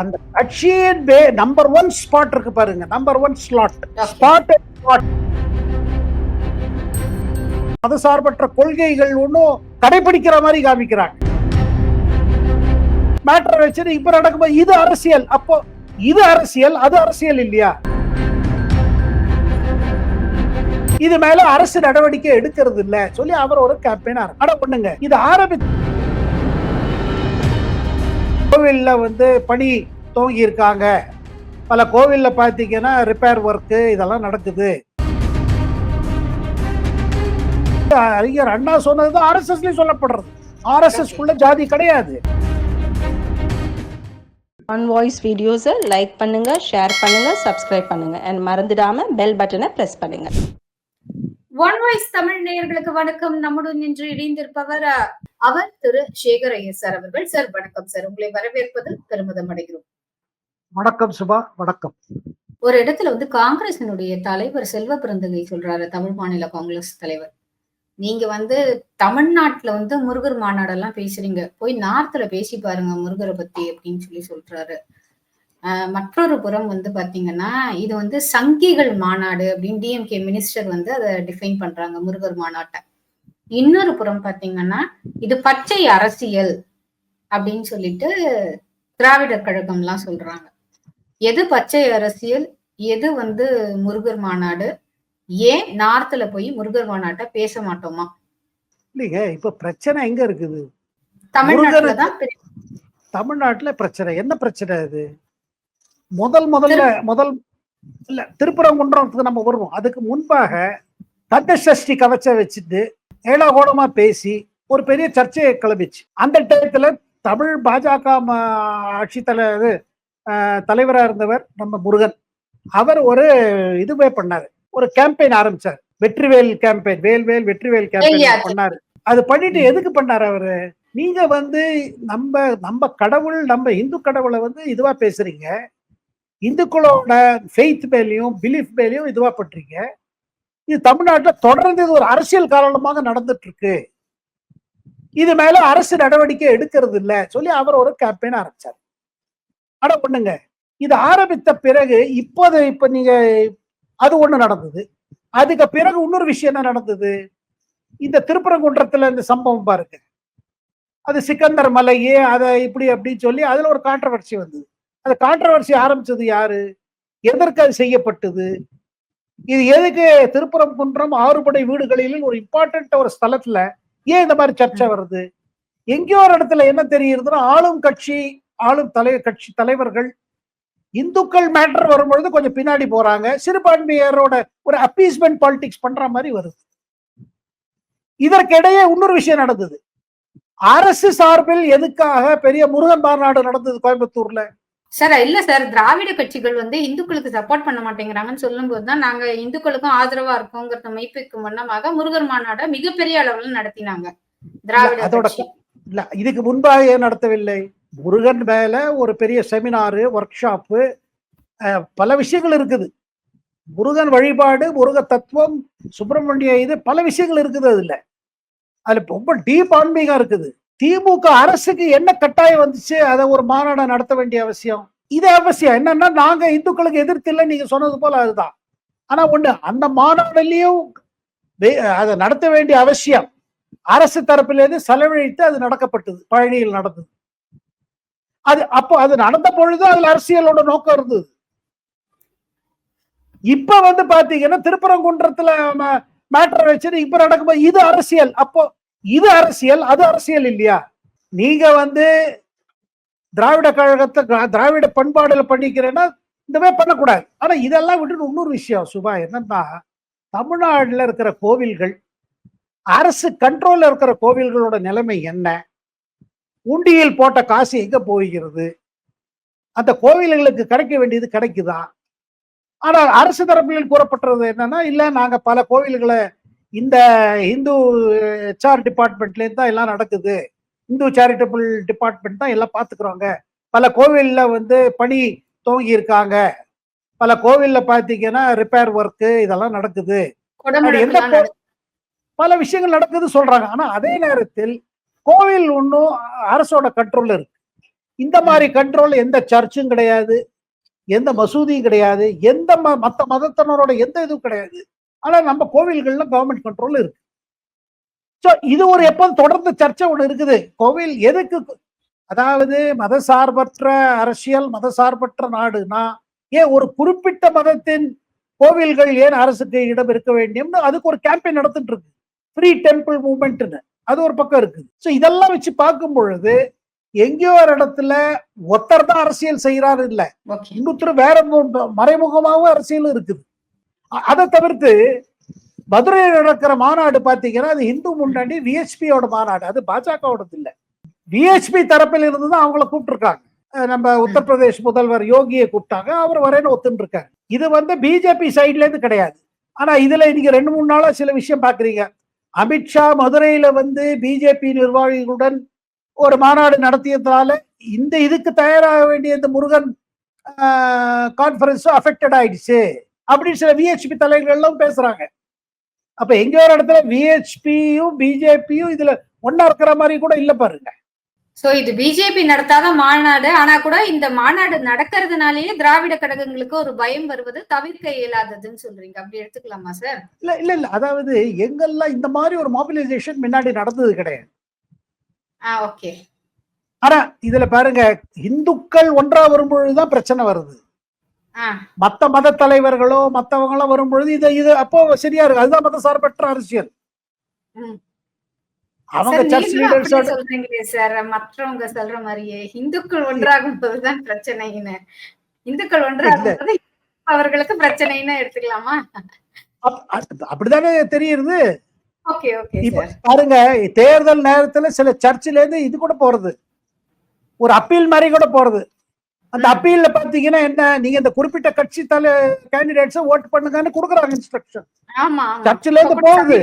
அந்த கட்சியின் பே number one spot இருக்கு பாருங்க. Number one slot spot spot மதசார்பற்ற கொள்கைகள் ஒன்றும் கடைபிடிக்கிற மாதிரி காமிக்கிறாங்க. மேட்டர் வச்சு இப்ப நடக்கும்போது இது அரசியல். அப்போ இது அரசியல் அது அரசியல் இல்லையா? இது மேல அரசு நடவடிக்கை எடுக்கிறது இல்ல. சொல்லி அவர் ஒரு கேம்பெயின் அட பண்ணுங்க இது ஆரம்பி கோவில்ல வந்து பணி இருக்காங்க பல கோவில்ல பாத்தீங்கன்னா ரிப்பேர் ஒர்க்கு இதெல்லாம் நடக்குது. அறிஞர் அண்ணா சொன்னது ஆர்எஸ்எஸ்லயும் சொல்லப்படுறது. ஆர்எஸ்எஸ் குள்ள ஜாதி கிடையாது. ஆன் வாய்ஸ் வீடியோஸை லைக் பண்ணுங்க ஷேர் பண்ணுங்க சப்ஸ்கிரைப் பண்ணுங்க. அண்ட் மறந்துடாம பெல் பட்டனை பிரஸ் பண்ணுங்க. ஒன் வாய்ஸ் தமிழ் நேயர்களுக்கு வணக்கம். நம்முடன் இன்று இணைந்திருப்பவர் அவர் திரு சேகர் ஐயர் சார் அவர்கள். சார் வணக்கம் சார். உங்களை வரவேற்பதில் பெருமிதம் அடைகிறோம். வணக்கம் சுபா வணக்கம். ஒரு இடத்துல வந்து காங்கிரசினுடைய தலைவர் செல்வ பிறந்தகை சொல்றாரு தமிழ் மாநில காங்கிரஸ் தலைவர். நீங்க வந்து தமிழ்நாட்டுல வந்து முருகர் மாநாடெல்லாம் பேசுறீங்க. போய் நார்த்ல பேசி பாருங்க முருகரை பத்தி அப்படின்னு சொல்லி சொல்றாரு. மற்றொரு புறம் வந்து பாத்தீங்கன்னா இது வந்து சங்கிகள் மாநாடு அப்படின்னு டிஎம்கே மினிஸ்டர் வந்து அதை டிஃபைன் பண்றாங்க முருகர் மாநாட்டை. இன்னொரு புறம் பாத்தீங்கன்னா இது பச்சை அரசியல் அப்படின்னு சொல்லிட்டு திராவிடர் கழகம்லாம் சொல்றாங்க. எது பச்சை அரசியல் எது வந்து முருகர் மாநாடு? ஏன் நார்த்ல போய் முருகர் மாநாட்டை பேச மாட்டோமா? இல்லைங்க இப்ப பிரச்சனை எங்க இருக்குது? தமிழ்நாட்டுல தான் தமிழ்நாட்டுல பிரச்சனை. என்ன பிரச்சனை இது முதல் முதல்ல முதல் இல்ல திருப்பரங்குன்றத்துக்கு நம்ம வருவோம். அதுக்கு முன்பாக தக்க சஷ்டி கவச்ச வச்சுட்டு ஏழாகோடமா பேசி ஒரு பெரிய சர்ச்சையை கிளம்பிச்சு. அந்த டயத்துல தமிழ் பாஜக ஆட்சி தலைவரா இருந்தவர் நம்ம முருகன். அவர் ஒரு இதுவே பண்ணாரு. ஒரு கேம்பெயின் ஆரம்பிச்சார். வெற்றிவேல் கேம்பெயின் வேல் வேல் வெற்றிவேல் கேம்பெயின். பண்ணாரு. அது பண்ணிட்டு எதுக்கு பண்ணாரு அவரு? நீங்க வந்து நம்ம நம்ம கடவுள் நம்ம இந்து கடவுளை வந்து இதுவா பேசுறீங்க. இந்துக்களோட ஃபெய்த் மேலேயும் பிலீஃப் மேலேயும் இதுவா பண்றீங்க. இது தமிழ்நாட்டில் தொடர்ந்து இது ஒரு அரசியல் காரணமாக நடந்துட்டு இருக்கு இது மேல அரசு நடவடிக்கை எடுக்கிறது இல்லை. சொல்லி அவர் ஒரு கேம்பெயின் ஆரம்பிச்சார். ஆனா ஒண்ணுங்க இது ஆரம்பித்த பிறகு இப்போது இப்ப நீங்க அது ஒண்ணு நடந்தது. அதுக்கு பிறகு இன்னொரு விஷயம் என்ன நடந்தது? இந்த திருப்பரங்குன்றத்துல இந்த சம்பவம் பாருங்க. அது சிக்கந்தர் மலையே அதை இப்படி அப்படின்னு சொல்லி அதுல ஒரு கான்ட்ரவர்சி வந்தது. அந்த கான்ட்ரவர்சி ஆரம்பிச்சது யாரு? எதற்கு அது செய்யப்பட்டது? இது எதுக்கு திருப்பரங்குன்றம் ஆறுபடை வீடுகளில் ஒரு இம்பார்ட்டன்ட் ஒரு ஸ்தலத்துல ஏன் இந்த மாதிரி சர்ச்சை வருது? எங்கேயோ ஒரு இடத்துல என்ன தெரியுதுன்னா ஆளும் கட்சி ஆளும் தலை கட்சி தலைவர்கள் இந்துக்கள் மேட்டர் வரும்பொழுது கொஞ்சம் பின்னாடி போறாங்க. சிறுபான்மையரோட ஒரு அப்பீஸ்மெண்ட் பாலிடிக்ஸ் பண்ற மாதிரி வருது. இதற்கிடையே இன்னொரு விஷயம் நடந்தது. அரசு சார்பில் எதுக்காக பெரிய முருகன் மாநாடு நடந்தது கோயம்புத்தூர்ல? சார் இல்ல சார் திராவிட கட்சிகள் வந்து இந்துக்களுக்கு சப்போர்ட் பண்ண மாட்டேங்கிறாங்கன்னு சொல்லும்போது தான் நாங்க இந்துக்களுக்கும் ஆதரவா இருக்கோங்கிறத மெய்ப்பிக்கும் வண்ணமாக முருகர் மாநாட மிகப்பெரிய அளவுல நடத்தினாங்க. திராவிட இல்ல இதுக்கு முன்பாக ஏன் நடத்தவில்லை? முருகன் மேல ஒரு பெரிய செமினாரு ஒர்க் ஷாப்பு பல விஷயங்கள் இருக்குது. முருகன் வழிபாடு முருக தத்துவம் சுப்பிரமணிய இது பல விஷயங்கள் இருக்குது அதுல. அதுல ரொம்ப டீப் ஆன்மீகம் இருக்குது. திமுக அரசுக்கு என்ன கட்டாயம் வந்துச்சு? அதை ஒரு மாநாடு நடத்த வேண்டிய அவசியம். இது அவசியம். என்னன்னா நாங்க இந்துக்களுக்கு எதிர்த்து இல்லை நீங்க சொன்னது போல அதுதான். ஆனா ஒண்ணு அந்த மாநாடுலயும் அதை நடத்த வேண்டிய அவசியம். அரசு தரப்பிலிருந்து செலவழித்து அது நடக்கப்பட்டது பழனியில் நடந்தது. அது அப்போ அது நடந்த பொழுது அதுல அரசியலோட நோக்கம் இருந்தது. இப்ப வந்து பாத்தீங்கன்னா திருப்பரங்குன்றத்துல மேட்டர் வச்சு இப்ப நடக்கும்போது இது அரசியல். அப்போ இது அரசியல் அது அரசியல் இல்லையா? நீங்க வந்து திராவிட கழகத்தை திராவிட பண்பாடுல பண்ணிக்கிறேன்னா இந்த மாதிரி பண்ணக்கூடாது. ஆனா இதெல்லாம் விட்டுட்டு இன்னொரு விஷயம் சுபா என்னன்னா தமிழ்நாடுல இருக்கிற கோவில்கள் அரசு கண்ட்ரோல்ல இருக்கிற கோவில்களோட நிலைமை என்ன? உண்டியல் போட்ட காசு எங்க போகிறது? அந்த கோவில்களுக்கு கிடைக்க வேண்டியது கிடைக்குதா? ஆனால் அரசு தரப்பில் கூறப்பட்டது என்னன்னா இல்ல நாங்க பல கோவில்களை இந்த இந்து ஹெச்ஆர் டிபார்ட்மெண்ட்ல இருந்து தான் எல்லாம் நடக்குது. இந்து சேரிட்டபிள் டிபார்ட்மெண்ட் தான் எல்லாம் பாத்துக்கிறோங்க. பல கோவில்ல வந்து பணி துவங்கி இருக்காங்க பல கோவில்ல பாத்தீங்கன்னா ரிப்பேர் ஒர்க்கு இதெல்லாம் நடக்குது. எந்த பல விஷயங்கள் நடக்குது சொல்றாங்க. ஆனா அதே நேரத்தில் கோவில் ஒன்றும் அரசோட கண்ட்ரோல்ல இருக்கு. இந்த மாதிரி கண்ட்ரோல் எந்த சர்ச்சும் கிடையாது. எந்த மசூதியும் கிடையாது. எந்த ம- மத்த மதத்தினரோட எந்த இதுவும் கிடையாது. ஆனா நம்ம கோவில்கள்ல கவர்மெண்ட் கண்ட்ரோல் இருக்கு. ஸோ இது ஒரு எப்போதும் தொடர்ந்து சர்ச்சை ஒன்று இருக்குது. கோவில் எதுக்கு அதாவது மதசார்பற்ற அரசியல் மதசார்பற்ற நாடுனா ஏன் ஒரு குறிப்பிட்ட மதத்தின் கோவில்கள் ஏன் அரசுக்கு இடம் இருக்க வேண்டியம்னு அதுக்கு ஒரு கேம்பெயின் நடந்துட்டு இருக்கு. ஃப்ரீ டெம்பிள் மூவ்மெண்ட்னு அது ஒரு பக்கம் இருக்குது. ஸோ இதெல்லாம் வச்சு பார்க்கும் பொழுது எங்கேயோ ஒரு இடத்துல ஒருத்தர் தான் அரசியல் செய்யறாரு இல்ல. இன்னொருத்தர் வேற மறைமுகமாகவும் அரசியல் இருக்குது. அதை தவிர்த்து மதுரையில் நடக்கிற மாநாடு பாத்தீங்கன்னா அது இந்து முன்னணி விஹெச்பியோட மாநாடு. அது பாஜகவோடது இல்லை. விஹெச்பி தரப்பில் இருந்து தான் அவங்கள கூப்பிட்டுருக்காங்க. நம்ம உத்தரப்பிரதேஷ் முதல்வர் யோகியை கூப்பிட்டாங்க. அவர் வரேன்னு ஒத்துன்னு இருக்காரு இது வந்து பிஜேபி சைட்ல இருந்து கிடையாது. ஆனா இதுல நீங்க ரெண்டு மூணு நாளா சில விஷயம் பாக்குறீங்க அமித்ஷா மதுரையில வந்து பிஜேபி நிர்வாகிகளுடன் ஒரு மாநாடு நடத்தியதால இந்த இதுக்கு தயாராக வேண்டிய இந்த முருகன் கான்ஃபரன்ஸும் அஃபெக்டட் ஆயிடுச்சு. அப்படின்னு சில விஹெச்பி தலைவர்கள்லாம் பேசுறாங்க. அப்ப எங்க ஒரு இடத்துல விஹெச்பியும் பிஜேபியும் இதுல ஒன்னா இருக்கிற மாதிரி கூட இல்ல பாருங்க. சோ இது பிஜேபி நடத்தாத மாநாடு. ஆனா கூட இந்த மாநாடு நடக்கிறதுனாலயே திராவிட கழகங்களுக்கு ஒரு பயம் வருவது தவிர்க்க இயலாததுன்னு சொல்றீங்க. அப்படி எடுத்துக்கலாமா சார் இல்ல இல்ல இல்ல. அதாவது எங்கெல்லாம் இந்த மாதிரி ஒரு மொபிலைசேஷன் முன்னாடி நடந்தது கிடையாது. ஆ ஓகே ஆனா இதுல பாருங்க இந்துக்கள் ஒன்றா வரும்பொழுதுதான் பிரச்சனை வருது. மத்த மத தலைவர்களோ மத்தவங்களோ வரும்பொழுது இது இது அப்போ சரியா இருக்கு அதுதான் மத சார்பற்ற அரசியல். அவங்க சார், சர்ச் சொல்றீங்களே சார். மற்றவங்க சொல்ற மாதிரியே இந்துக்கள் ஒன்றாகும் போதுதான் பிரச்சனைன்னு. இந்துக்கள் ஒன்றாகும் அவர்களுக்கு பிரச்சனைன்னு எடுத்துக்கலாமா? அப்- அப்- அப்படிதானே தெரியுது. பாருங்க தேர்தல் நேரத்துல சில சர்ச்சில இருந்து இது கூட போறது. ஒரு அப்பீல் மாதிரி கூட போறது. அந்த. அப்பீல்ல பாத்தீங்கன்னா என்ன நீங்க இந்த குறிப்பிட்ட கட்சி தலை கேண்டிடேட்ஸ் ஓட் பண்ணுங்கன்னு கொடுக்குறாங்க இன்ஸ்ட்ரக்ஷன் சர்ச்சில இருந்து போகுது.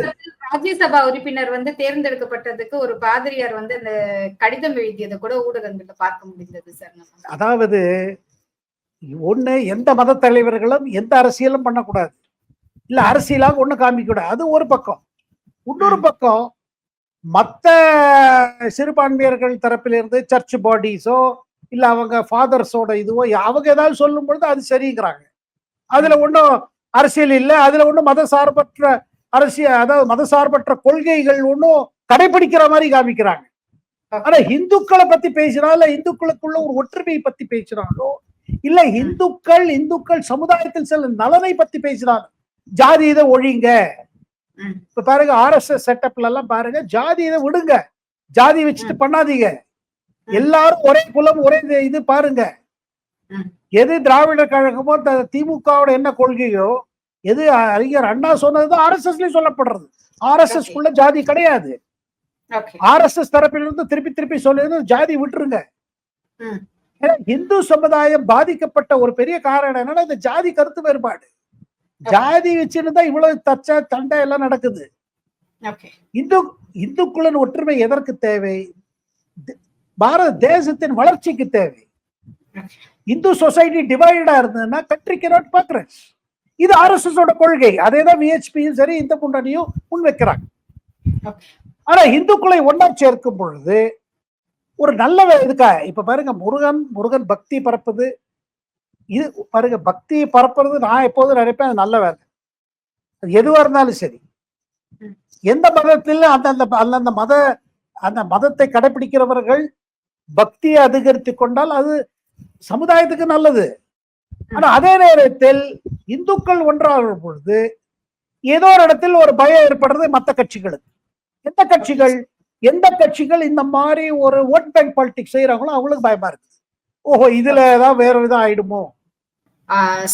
ராஜ்யசபா உறுப்பினர் வந்து தேர்ந்தெடுக்கப்பட்டதுக்கு ஒரு பாதிரியார் வந்து அந்த கடிதம் எழுதியதை கூட ஊடகங்கள்ல பார்க்க முடிந்தது சார் அதாவது ஒண்ணு எந்த மத தலைவர்களும் எந்த அரசியலும் பண்ணக்கூடாது. இல்ல அரசியலாக ஒண்ணு காமிக்க கூடாது அது ஒரு பக்கம். இன்னொரு. பக்கம் மத்த சிறுபான்மையர்கள் தரப்பிலிருந்து சர்ச் பாடிஸோ இல்ல அவங்க ஃபாதர்ஸோட இதுவோ அவங்க ஏதாவது சொல்லும் பொழுது அது சரிங்கிறாங்க. அதுல ஒன்றும் அரசியல் இல்லை அதுல ஒன்றும் மத சார்பற்ற அரசியல் அதாவது மத சார்பற்ற கொள்கைகள் ஒன்றும் கடைபிடிக்கிற மாதிரி காமிக்கிறாங்க. ஆனா இந்துக்களை பத்தி பேசினா இல்ல இந்துக்களுக்குள்ள ஒரு ஒற்றுமையை பத்தி பேசினாலோ இல்ல இந்துக்கள் இந்துக்கள் சமுதாயத்தில் சில நலனை பத்தி பேசினாங்க ஜாதி இதை ஒழிங்க. இப்ப பாருங்க ஆர்எஸ்எஸ் செட்டப்ல எல்லாம் பாருங்க ஜாதி இதை விடுங்க. ஜாதி வச்சுட்டு பண்ணாதீங்க. எல்லாரும் ஒரே குலம் ஒரே இது- பாருங்க. எது திராவிட கழகமோ த- திமுகவோட என்ன கொள்கையோ எது அறிஞர் அண்ணா சொன்னதுதான் ஆர்எஸ்எஸ்லயும் சொல்லப்படுறது. ஆர்எஸ்எஸ் குள்ள ஜாதி கிடையாது. ஓகே. ஆர்எஸ்எஸ் தரப்பிலிருந்து திருப்பி திருப்பி சொல்லுறது ஜாதி விட்டுருங்க. இந்து சமுதாயம் பாதிக்கப்பட்ட ஒரு பெரிய காரணம் என்னன்னா இந்த ஜாதி கருத்து வேறுபாடு. ஜாதி வச்சிருந்தா இவ்வளவு தச்ச தண்டை எல்லாம் நடக்குது. இந்து இந்துக்களின் ஒற்றுமை எதற்கு தேவை? பாரத தேசத்தின் வளர்ச்சிக்கு தேவை. இந்து சொசைட்டி டிவைடா இருந்ததுன்னா கண்ட்ரி கெனாட் progress இது ஆர்எஸ்எஸ் ஓட கொள்கை அதே தான் விஹெச்பியும் சரி இந்த முன்னணியும் முன்வைக்கிறாங்க வைக்கிறாங்க. ஆனா இந்துக்களை ஒன்றா சேர்க்கும் பொழுது ஒரு நல்ல இதுக்கா இப்ப பாருங்க முருகன் முருகன் பக்தி பரப்புது. இது பாருங்க பக்தி பரப்புறது நான் எப்போதும் நினைப்பேன் அது நல்ல வேலை. அது எதுவா இருந்தாலும் சரி. எந்த மதத்திலும் அந்தந்த அந்தந்த மத அந்த மதத்தை கடைபிடிக்கிறவர்கள் பக்தியை அதிகரித்து கொண்டால் அது சமுதாயத்துக்கு நல்லது. ஆனா அதே நேரத்தில் இந்துக்கள் ஒன்றாகும் பொழுது ஏதோ ஒரு இடத்தில் ஒரு பயம் ஏற்படுறது மற்ற கட்சிகளுக்கு. எந்த கட்சிகள் எந்த கட்சிகள் இந்த மாதிரி ஒரு ஓட் பேங்க் பாலிடிக்ஸ் செய்யறாங்களோ அவங்களுக்கு பயமா இருக்கு ஓஹோ இதுல ஏதாவது வேற விதம் ஆயிடுமோ?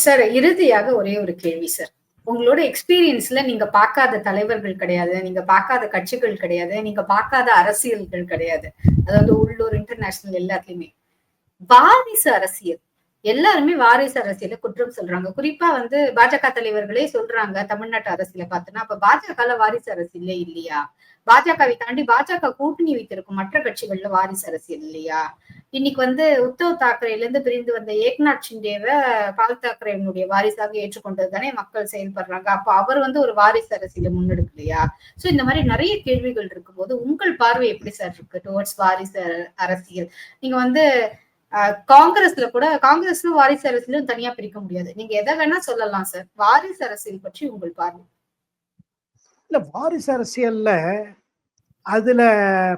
சார் இறுதியாக ஒரே ஒரு கேள்வி சார். உங்களோட எக்ஸ்பீரியன்ஸ்ல நீங்க பார்க்காத தலைவர்கள் கிடையாது நீங்க பார்க்காத கட்சிகள் கிடையாது நீங்க பார்க்காத அரசியல்கள் கிடையாது. அதாவது உள்ளூர் இன்டர்நேஷனல் எல்லாத்துலயுமே. வாரிசு அரசியல். எல்லாருமே வாரிசு அரசியல குற்றம் சொல்றாங்க. குறிப்பா வந்து பாஜக தலைவர்களே சொல்றாங்க தமிழ்நாட்டு அரசியல பார்த்தோன்னா அப்ப பாஜக வாரிசு அரசியலே இல்லையா? பாஜகவை தாண்டி பாஜக கூட்டணி வைத்திருக்கும் மற்ற கட்சிகள்ல வாரிசு அரசியல் இல்லையா? இன்னைக்கு வந்து உத்தவ் தாக்கரேல இருந்து பிரிந்து வந்த ஏக்நாத் ஷிண்டேவை பால் தாக்கரேனுடைய வாரிசாக ஏற்றுக்கொண்டது தானே மக்கள் செயல்படுறாங்க. அப்ப அவர் வந்து ஒரு வாரிசு அரசியல முன்னெடுக்கலையா? சோ இந்த மாதிரி நிறைய கேள்விகள் இருக்கும்போது உங்கள் பார்வை எப்படி சார் இருக்கு டுவர்ட்ஸ் வாரிசு அர- அரசியல்? நீங்க வந்து காங்கிரஸ்ல கூட காங்கிரஸும் வாரிசு அரசியலும் தனியா பிரிக்க முடியாது. நீங்க எதை வேணா சொல்லலாம் சார் வாரிசு அரசியல் பற்றி உங்கள் பார்வை. இல்ல வாரிசு அரசியல்ல அதுல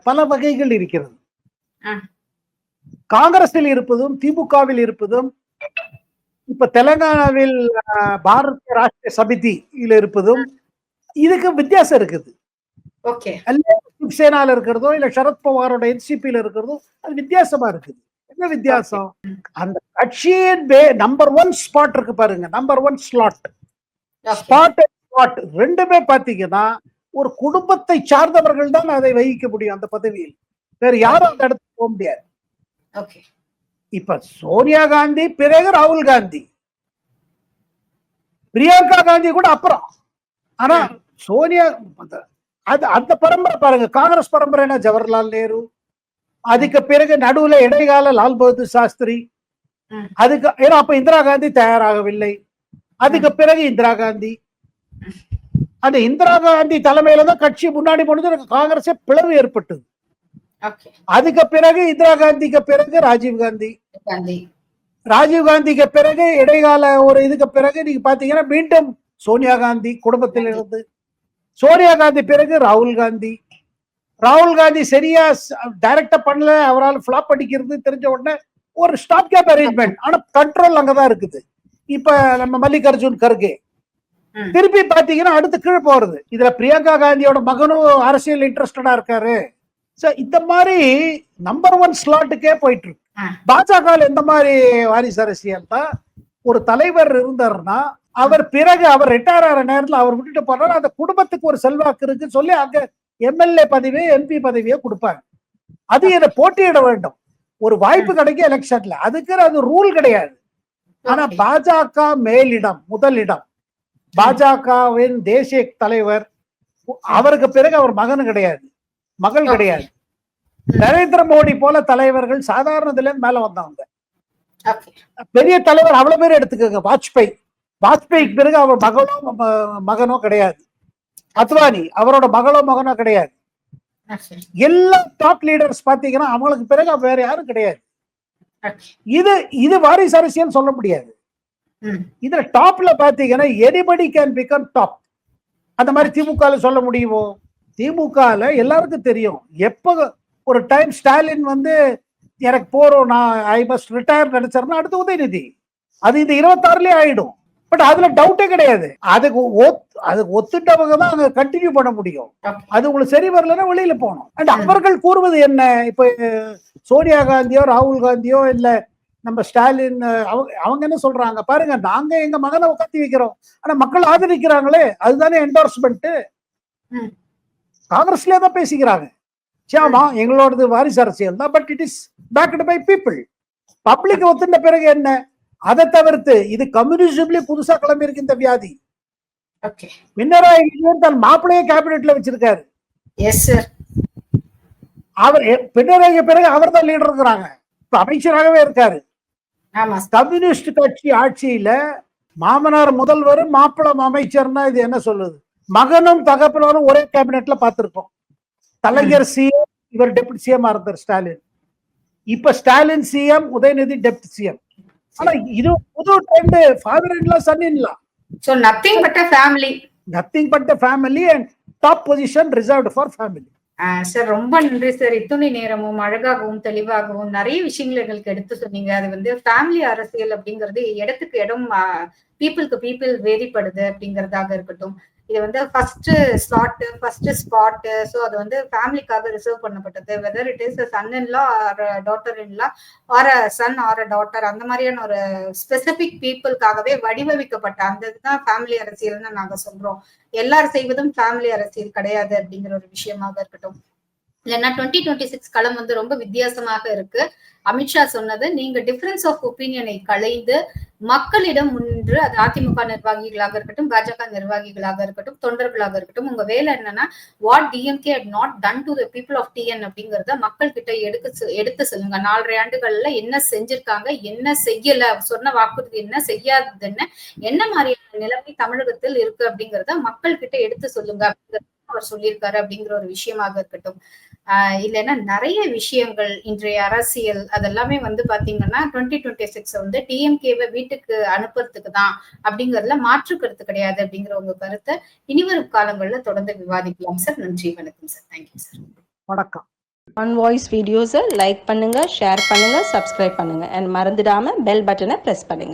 பல வகைகள் இருக்கிறது. காங்கிரஸில் இருப்பதும் திமுகவில் இருப்பதும் இப்ப தெலங்கானாவில் பாரதிய ராஷ்டிரிய சமிதியில் இருப்பதும் இதுக்கு வித்தியாசம் இருக்குது. ஓகே. சிவசேனால இருக்கிறதோ இல்ல சரத்பவாரோட என்சிபியில இருக்கிறதோ அது வித்தியாசமா இருக்குது. என்ன வித்தியாசம்? அந்த கட்சியின் நம்பர் ஒன் ஸ்பாட் இருக்கு பாருங்க. Number one slot spot spot ரெண்டுமே பாத்தீங்கன்னா ஒரு குடும்பத்தை சார்ந்தவர்கள் தான் அதை வகிக்க முடியும் அந்த பதவியில். வேற யாரும் அந்த இடத்துக்கு போக முடியாது. இப்ப சோனியா காந்தி பிறகு ராகுல் காந்தி. பிரியங்கா காந்தி கூட அப்புறம். ஆனா சோனியா அந்த- அது அந்த பரம்பரை பாருங்க. காங்கிரஸ் பரம்பரைனா ஜவஹர்லால் நேரு அதுக்கு பிறகு நடுவுல இடைக்கால லால் பகதூர் சாஸ்திரி. அதுக்கு ஏன்னா அப்ப இந்திரா காந்தி தயாராகவில்லை. அதுக்கு பிறகு இந்திரா காந்தி. அந்த இந்திரா காந்தி தலைமையில தான் கட்சி முன்னாடி போனது காங்கிரஸே பிளவு ஏற்பட்டது. அதுக்கு பிறகு இந்திரா காந்திக்கு பிறகு ராஜீவ் காந்தி. காந்தி. ராஜீவ் காந்திக்கு பிறகு இடைக்கால ஒரு இதுக்கு பிறகு நீங்க பாத்தீங்கன்னா மீண்டும் சோனியா காந்தி குடும்பத்தில் இருந்து சோனியா காந்தி பிறகு ராகுல் காந்தி. ராகுல் காந்தி சரியா டைரக்டா பண்ணல அவரால் ஃபிளாப் அடிக்கிறது தெரிஞ்ச உடனே ஒரு ஸ்டாப் கேப் அரேஞ்ச்மெண்ட் ஆனா கண்ட்ரோல் அங்கதான் இருக்குது. இப்ப நம்ம மல்லிகார்ஜுன் கர்கே. திருப்பி பாத்தீங்கன்னா அடுத்து கீழே போறது. இதுல பிரியங்கா காந்தியோட மகனும் அரசியல் இன்ட்ரெஸ்டடா இருக்காரு. சோ இந்த மாதிரி நம்பர் ஒன் ஸ்லாட்டுக்கே போயிட்டு இருக்கு. பாஜக எந்த மாதிரி வாரிசு அரசியல் தான்? ஒரு தலைவர் இருந்தாருன்னா அவர் பிறகு அவர் ரிட்டையர் ஆகிற நேரத்துல அவர் விட்டுட்டு போறாரு அந்த குடும்பத்துக்கு ஒரு செல்வாக்கு இருக்குன்னு சொல்லி அங்க எம்எல்ஏ பதவி எம்பி பதவியை கொடுப்பாங்க. அது இதை போட்டியிட வேண்டும். ஒரு வாய்ப்பு கிடைக்கும் எலெக்ஷன்ல அதுக்கு அது ரூல் கிடையாது. ஆனா. பாஜக மேலிடம் முதலிடம். பாஜகவின் தேசிய தலைவர் அவருக்கு பிறகு அவர் மகன் கிடையாது. மகள். கிடையாது. நரேந்திர மோடி போல தலைவர்கள் சாதாரணதுல இருந்து மேல வந்தவங்க. பெரிய தலைவர் அவ்வளவு பேர் எடுத்துக்கோங்க. வாஜ்பாய். வாஜ்பாய்க்கு பிறகு அவர் மகளோ ம- மகனோ கிடையாது. அத்வானி அவரோட மகளோ மகனோ கிடையாது. எல்லா டாப் லீடர்ஸ் பாத்தீங்கன்னா அவங்களுக்கு பிறகு வேற யாரும் கிடையாது. இது இது வாரிசு அரசியல் சொல்ல முடியாது. இதுல டாப்ல பாத்தீங்கன்னா எனிபடி கேன் பிகம் டாப் அந்த மாதிரி திமுக சொல்ல முடியுமோ? திமுகல எல்லாருக்கும் தெரியும். எப்ப ஒரு டைம் ஸ்டாலின் வந்து எனக்கு போறோம் நான் ஐ மஸ்ட் ரிட்டையர் நினைச்சாருன்னா அடுத்து உதயநிதி. அது இந்த இருபத்தாறுலயே ஆயிடும். பட் அதுல டவுட்டே கிடையாது. அதுக்கு ஒத்- அதுக்கு ஒத்துட்டவங்க தான் அங்க கண்டினியூ பண்ண முடியும். அது உங்களுக்கு சரி வரலன்னா வெளியில போகணும். அண்ட் அவர்கள் கூறுவது என்ன? இப்ப சோனியா காந்தியோ ராகுல் காந்தியோ இல்ல நம்ம ஸ்டாலின் அவங்க அவங்க என்ன சொல்றாங்க? பாருங்க நாங்க எங்க மகனை உட்காந்து வைக்கிறோம். ஆனா மக்கள் ஆதரிக்கிறாங்களே அதுதானே என்டோர்ஸ்மெண்ட் ம். காங்கிரஸ்லயே தான் பேசிக்கிறாங்க. சாமா எங்களோடது வாரிசு அரசியல் தான் but it is backed by people public ஒத்துண்ட பிறகு என்ன? அதை தவிர்த்து இது கம்யூனிசம்லயே புதுசா கிளம்பி இருக்கு இந்த வியாதி. ஓகே பினராயி விஜயன் தன் மாப்பிள்ளையே கேபினெட்ல வச்சிருக்காரு. அவர் பினராயிக்கு பிறகு அவர் தான் லீடர் இருக்கிறாங்க. இப்ப அமைச்சராகவே இருக்காரு. கம்யூனிஸ்ட் கட்சி ஆட்சியில மாமனார் முதல்வர் மாப்பிளம் அமைச்சர்னா இது என்ன சொல்லுது? மகனும் தகப்பனரும் ஒரே கேபினெட்ல பார்த்திருக்கோம். கலைஞர் சிஎம் இவர் டெப்டி சிஎம் இருந்தார் ஸ்டாலின். இப்ப Stalin CM Udhayanidhi deputy CM ஆனா இது புது trend father in law son in law so nothing but family nothing but family and top position reserved for family sir ரொம்ப நன்றி சார் இத்துணை நேரமும் அழகாகவும் தெளிவாகவும் நிறைய விஷயங்கள் எங்களுக்கு எடுத்து சொன்னீங்க. அது வந்து ஃபேமிலி அரசியல் அப்படிங்கிறது இடத்துக்கு இடம் பீப்புளுக்கு பீப்புள் வேறிப்படுது அப்படிங்கறதாக இருக்கட்டும். இது வந்து first slot first spot so அது வந்து ஃபேமிலிக்காக ரிசர்வ் பண்ணப்பட்டது. Whether it is son in law or daughter in law or son or daughter அந்த மாதிரியான ஒரு ஸ்பெசிபிக் பீப்புளுக்காகவே வடிவமைக்கப்பட்ட அந்த இதுதான் ஃபேமிலி அரசியல்னு நாங்க சொல்றோம். எல்லாரும் செய்வதும் ஃபேமிலி அரசியல் கிடையாது அப்படிங்கிற ஒரு விஷயமாக இருக்கட்டும். இல்லைன்னா டுவெண்ட்டி டுவெண்ட்டி சிக்ஸ் களம் வந்து ரொம்ப வித்தியாசமாக இருக்கு. அமித்ஷா சொன்னது நீங்க டிஃபரன்ஸ் ஆஃப் ஒப்பீனியனை களைந்து மக்களிடம் முன்று அது அதிமுக நிர்வாகிகளாக இருக்கட்டும் பாஜக நிர்வாகிகளாக இருக்கட்டும் தொண்டர்களாக இருக்கட்டும் உங்க வேலை என்னன்னா what DMK had not done to the people of TN அப்படிங்கறத மக்கள் கிட்ட எடுத்து எடுத்து சொல்லுங்க. நாலரை ஆண்டுகள்ல என்ன செஞ்சிருக்காங்க என்ன செய்யல சொன்ன வாக்குறுதி என்ன செய்யாதது என்ன என்ன மாதிரியான நிலைமை தமிழகத்தில் இருக்கு அப்படிங்கறத மக்கள் கிட்ட எடுத்து சொல்லுங்க. அப்படிங்கறத அவர் சொல்லியிருக்காரு அப்படிங்கிற ஒரு விஷயமாக இருக்கட்டும். இல்லைன்னா நிறைய விஷயங்கள் இன்றைய அரசியல் அதெல்லாமே வந்து பாத்தீங்கன்னா டுவெண்ட்டி டுவெண்ட்டி சிக்ஸ் வந்து டிஎம்கேவை வீட்டுக்கு அனுப்புறதுக்கு தான் அப்படிங்கறதுல மாற்று கருத்து கிடையாது அப்படிங்கிற உங்க கருத்தை இனிவரும் காலங்கள்ல தொடர்ந்து விவாதிக்கலாம் சார். நன்றி வணக்கம் சார். தேங்க்யூ சார் வணக்கம். ஒன் வாய்ஸ் வீடியோஸை லைக் பண்ணுங்க ஷேர் பண்ணுங்க சப்ஸ்கிரைப் பண்ணுங்க. அண்ட் மறந்துடாம பெல் பட்டனை ப்ரெஸ் பண்ணுங்க.